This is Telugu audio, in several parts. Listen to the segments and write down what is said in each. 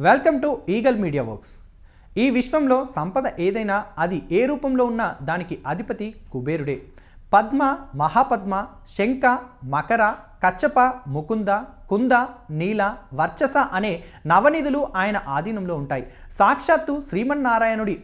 Welcome to eagle media works ఈ విశ్వంలో సంపద ఏదైనా అది ఏ రూపంలో ఉన్నా దానికి అధిపతి కుబేరుడే. పద్మ మహాపద్మ శంఖ మకర కచ్చప ముకుంద కుంద నీల వర్చస అనే నవనిధులు ఆయన ఆధీనంలో ఉంటాయి. సాక్షాత్తు శ్రీమన్నారాయణుడి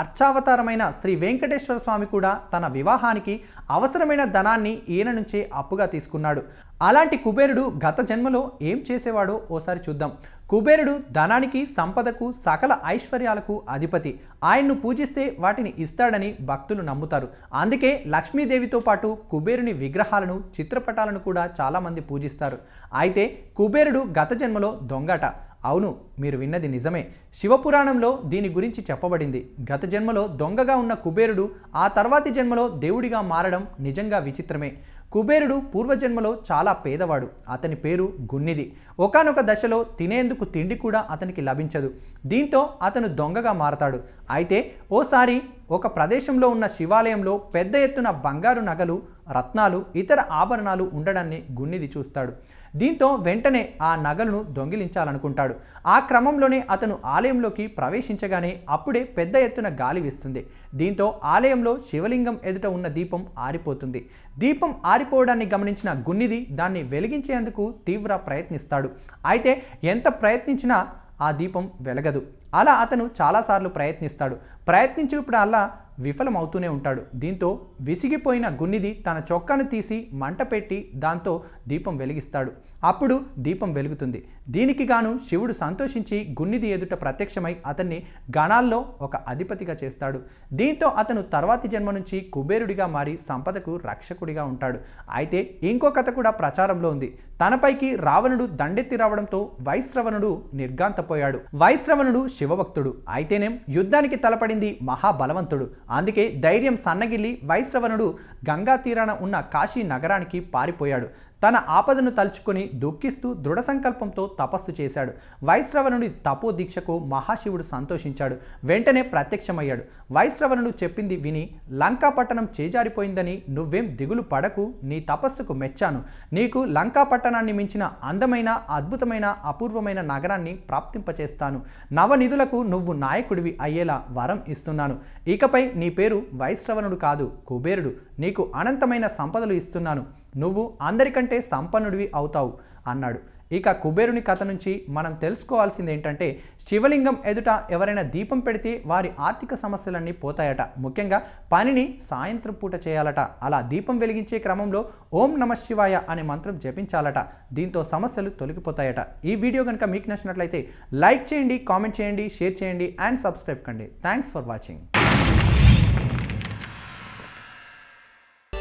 అర్చావతారమైన శ్రీ వెంకటేశ్వర స్వామి కూడా తన వివాహానికి అవసరమైన ధనాన్ని ఈయన నుంచే అప్పుగా తీసుకున్నాడు. అలాంటి కుబేరుడు గత జన్మలో ఏం చేసేవాడో ఓసారి చూద్దాం. కుబేరుడు ధనానికి సంపదకు సకల ఐశ్వర్యాలకు అధిపతి. ఆయన్ను పూజిస్తే వాటిని ఇస్తాడని భక్తులు నమ్ముతారు. అందుకే లక్ష్మీదేవితో పాటు కుబేరుని విగ్రహాలను చిత్రపటాలను కూడా చాలామంది పూజిస్తారు. అయితే కుబేరుడు గత జన్మలో దొంగట. అవును మీరు విన్నది నిజమే. శివపురాణంలో దీని గురించి చెప్పబడింది. గత జన్మలో దొంగగా ఉన్న కుబేరుడు ఆ తర్వాతి జన్మలో దేవుడిగా మారడం నిజంగా విచిత్రమే. కుబేరుడు పూర్వజన్మలో చాలా పేదవాడు. అతని పేరు గున్నిది. ఒకానొక దశలో తినేందుకు తిండి కూడా అతనికి లభించదు. దీంతో అతను దొంగగా మారతాడు. అయితే ఓసారి ఒక ప్రదేశంలో ఉన్న శివాలయంలో పెద్ద ఎత్తున బంగారు నగలు రత్నాలు ఇతర ఆభరణాలు ఉండడాన్ని గున్నిది చూస్తాడు. దీంతో వెంటనే ఆ నగలను దొంగిలించాలనుకుంటాడు. ఆ క్రమంలోనే అతను ఆలయంలోకి ప్రవేశించగానే అప్పుడే పెద్ద ఎత్తున గాలి వీస్తుంది. దీంతో ఆలయంలో శివలింగం ఎదుట ఉన్న దీపం ఆరిపోతుంది. దీపం ఆరిపోవడాన్ని గమనించిన గున్నిది దాన్ని వెలిగించేందుకు తీవ్ర ప్రయత్నిస్తాడు. అయితే ఎంత ప్రయత్నించినా ఆ దీపం వెలగదు. అలా అతను చాలాసార్లు ప్రయత్నిస్తాడు. ప్రయత్నించినప్పుడల్లా విఫలమవుతూనే ఉంటాడు. దీంతో విసిగిపోయిన గున్నిది తన చొక్కాను తీసి మంట పెట్టి దాంతో దీపం వెలిగిస్తాడు. అప్పుడు దీపం వెలుగుతుంది. దీనికి గాను శివుడు సంతోషించి గున్నిది ఎదుట ప్రత్యక్షమై అతన్ని గణాల్లో ఒక అధిపతిగా చేస్తాడు. దీంతో అతను తర్వాతి జన్మ నుంచి కుబేరుడిగా మారి సంపదకు రక్షకుడిగా ఉంటాడు. అయితే ఇంకో కథ కూడా ప్రచారంలో ఉంది. తనపైకి రావణుడు దండెత్తి రావడంతో వైశ్రవణుడు నిర్గాంతపోయాడు వైశ్రవణుడు శివభక్తుడు. అయితేనేం యుద్ధానికి తలపడింది మహాబలవంతుడు. అందుకే ధైర్యం సన్నగిల్లి వైశ్రవణుడు గంగా తీరాన ఉన్న కాశీ నగరానికి పారిపోయాడు. తన ఆపదను తలుచుకొని దుఃఖిస్తూ దృఢ సంకల్పంతో తపస్సు చేశాడు. వైశ్రవణుడి తపో దీక్షకు మహాశివుడు సంతోషించాడు. వెంటనే ప్రత్యక్షమయ్యాడు. వైశ్రవణుడు చెప్పింది విని లంకాపట్టణం చేజారిపోయిందని నువ్వేం దిగులు పడకు నీ తపస్సుకు మెచ్చాను. నీకు లంకా పట్టణాన్ని మించిన అందమైన అద్భుతమైన అపూర్వమైన నగరాన్ని ప్రాప్తింపచేస్తాను. నవనిధులకు నువ్వు నాయకుడివి అయ్యేలా వరం ఇస్తున్నాను. ఇకపై నీ పేరు వైశ్రవణుడు కాదు కుబేరుడు. నీకు అనంతమైన సంపదలు ఇస్తున్నాను. నువ్వు అందరికంటే సంపన్నుడివి అవుతావు అన్నాడు. ఇక కుబేరుని కథ నుంచి మనం తెలుసుకోవాల్సింది ఏంటంటే శివలింగం ఎదుట ఎవరైనా దీపం పెడితే వారి ఆర్థిక సమస్యలన్నీ పోతాయట. ముఖ్యంగా పనిని సాయంత్రం పూట చేయాలట. అలా దీపం వెలిగించే క్రమంలో ఓం నమ శివాయ అనే మంత్రం జపించాలట. దీంతో సమస్యలు తొలగిపోతాయట. ఈ వీడియో కనుక మీకు నచ్చినట్లయితే లైక్ చేయండి కామెంట్ చేయండి షేర్ చేయండి అండ్ సబ్స్క్రైబ్ కండి. Thanks for watching.